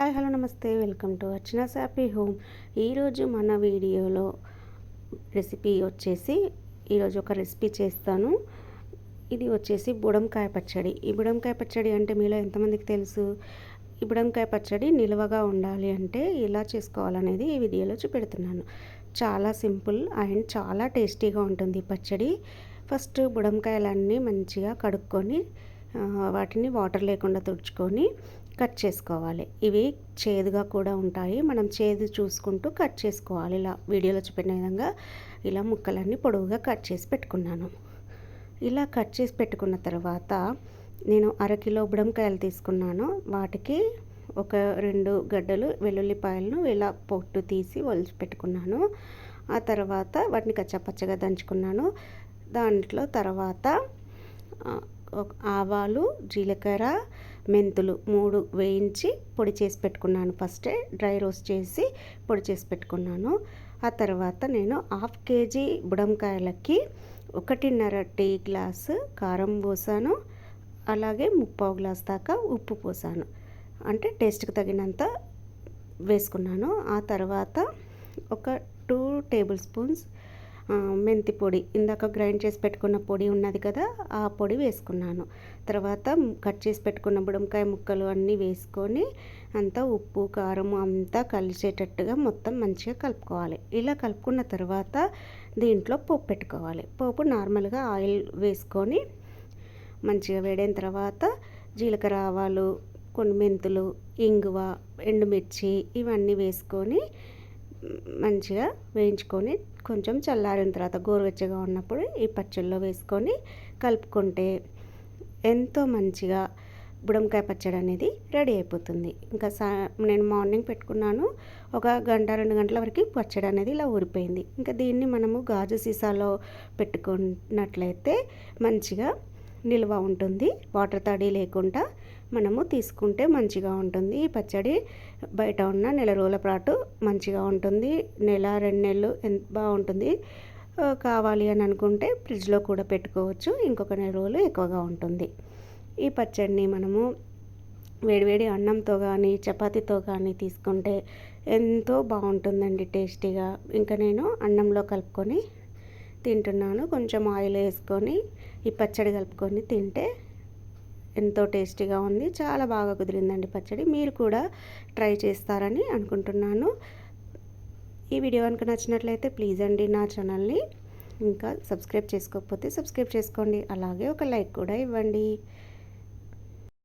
Hi hello నమస్తే. Welcome to Archana happy home. ఈరోజు మన వీడియోలో రెసిపీ వచ్చేసి ఈరోజు ఒక రెసిపీ చేస్తాను. ఇది వచ్చేసి బుడంకాయ పచ్చడి. ఈ బుడంకాయ పచ్చడి అంటే మీలో ఎంతమందికి తెలుసు? ఈ బుడంకాయ పచ్చడి నిల్వగా ఉండాలి అంటే ఎలా చేసుకోవాలనేది ఈ వీడియోలో చూపెడుతున్నాను. చాలా సింపుల్ అండ్ చాలా టేస్టీగా ఉంటుంది పచ్చడి. ఫస్ట్ బుడంకాయలన్నీ మంచిగా కడుక్కొని వాటిని వాటర్ లేకుండా తుడుచుకొని కట్ చేసుకోవాలి. ఇవి చేదుగా కూడా ఉంటాయి. మనం చేదు చూసుకుంటూ కట్ చేసుకోవాలి. ఇలా వీడియోలో చూపిన విధంగా ఇలా ముక్కలన్నీ పొడవుగా కట్ చేసి పెట్టుకున్నాను. ఇలా కట్ చేసి పెట్టుకున్న తర్వాత నేను అరకిలో బుడంకాయలు తీసుకున్నాను. వాటికి ఒక రెండు గడ్డలు వెల్లుల్లిపాయలను ఇలా పొట్టు తీసి ఒలిచి పెట్టుకున్నాను. ఆ తర్వాత వాటిని కచ్చపచ్చగా దంచుకున్నాను. దాంట్లో తర్వాత ఆవాలు జీలకర్ర మెంతులు మూడు వేయించి పొడి చేసి పెట్టుకున్నాను. ఫస్టే డ్రై రోస్ట్ చేసి పొడి చేసి పెట్టుకున్నాను. ఆ తర్వాత నేను హాఫ్ కేజీ బుడంకాయలకి ఒకటిన్నర టీ గ్లాసు కారం పోసాను. అలాగే ముప్పావు గ్లాస్ దాకా ఉప్పు పోసాను. అంటే టేస్ట్కి తగినంత వేసుకున్నాను. ఆ తర్వాత ఒక టూ టేబుల్ స్పూన్స్ మెంతి పొడి. ఇందాక గ్రైండ్ చేసి పెట్టుకున్న పొడి ఉన్నది కదా ఆ పొడి వేసుకున్నాను. తర్వాత కట్ చేసి పెట్టుకున్న బుడంకాయ ముక్కలు అన్నీ వేసుకొని అంతా ఉప్పు కారం అంతా కలిసేటట్టుగా మొత్తం మంచిగా కలుపుకోవాలి. ఇలా కలుపుకున్న తర్వాత దీంట్లో పోపు పెట్టుకోవాలి. పోపు నార్మల్గా ఆయిల్ వేసుకొని మంచిగా వేడైన తర్వాత జీలకర్ర ఆవాలు కొన్ని మెంతులు ఇంగువ ఎండుమిర్చి ఇవన్నీ వేసుకొని మంచిగా వేయించుకొని కొంచెం చల్లారిన తర్వాత గోరువెచ్చగా ఉన్నప్పుడు ఈ పచ్చళ్ళలో వేసుకొని కలుపుకుంటే ఎంతో మంచిగా బుడంకాయ పచ్చడి అనేది రెడీ అయిపోతుంది. ఇంకా సా నేను మార్నింగ్ పెట్టుకున్నాను. ఒక గంట రెండు గంటల వరకు పచ్చడి అనేది ఇలా ఊరిపోయింది. ఇంకా దీన్ని మనము గాజు సీసాలో పెట్టుకున్నట్లయితే మంచిగా నిల్వ ఉంటుంది. వాటర్ తడి లేకుండా మనము తీసుకుంటే మంచిగా ఉంటుంది. ఈ పచ్చడి బయట ఉన్న నెల రోజుల పాటు మంచిగా ఉంటుంది. నెల రెండు నెలలు ఎంత బాగుంటుంది. కావాలి అని అనుకుంటే ఫ్రిడ్జ్లో కూడా పెట్టుకోవచ్చు. ఇంకొక నెల రోజులు ఎక్కువగా ఉంటుంది. ఈ పచ్చడిని మనము వేడివేడి అన్నంతో కానీ చపాతీతో కానీ తీసుకుంటే ఎంతో బాగుంటుందండి టేస్టీగా. ఇంకా నేను అన్నంలో కలుపుకొని తింటున్నాను. కొంచెం ఆయిల్ వేసుకొని ఈ పచ్చడి కలుపుకొని తింటే ఎంతో టేస్టీగా ఉంది. చాలా బాగా కుదిరిందండి పచ్చడి. మీరు కూడా ట్రై చేస్తారని అనుకుంటున్నాను. ఈ వీడియో కనుక నచ్చినట్లయితే ప్లీజ్ అండి నా ఛానల్ని. ఇంకా సబ్స్క్రైబ్ చేసుకోకపోతే సబ్స్క్రైబ్ చేసుకోండి. అలాగే ఒక లైక్ కూడా ఇవ్వండి.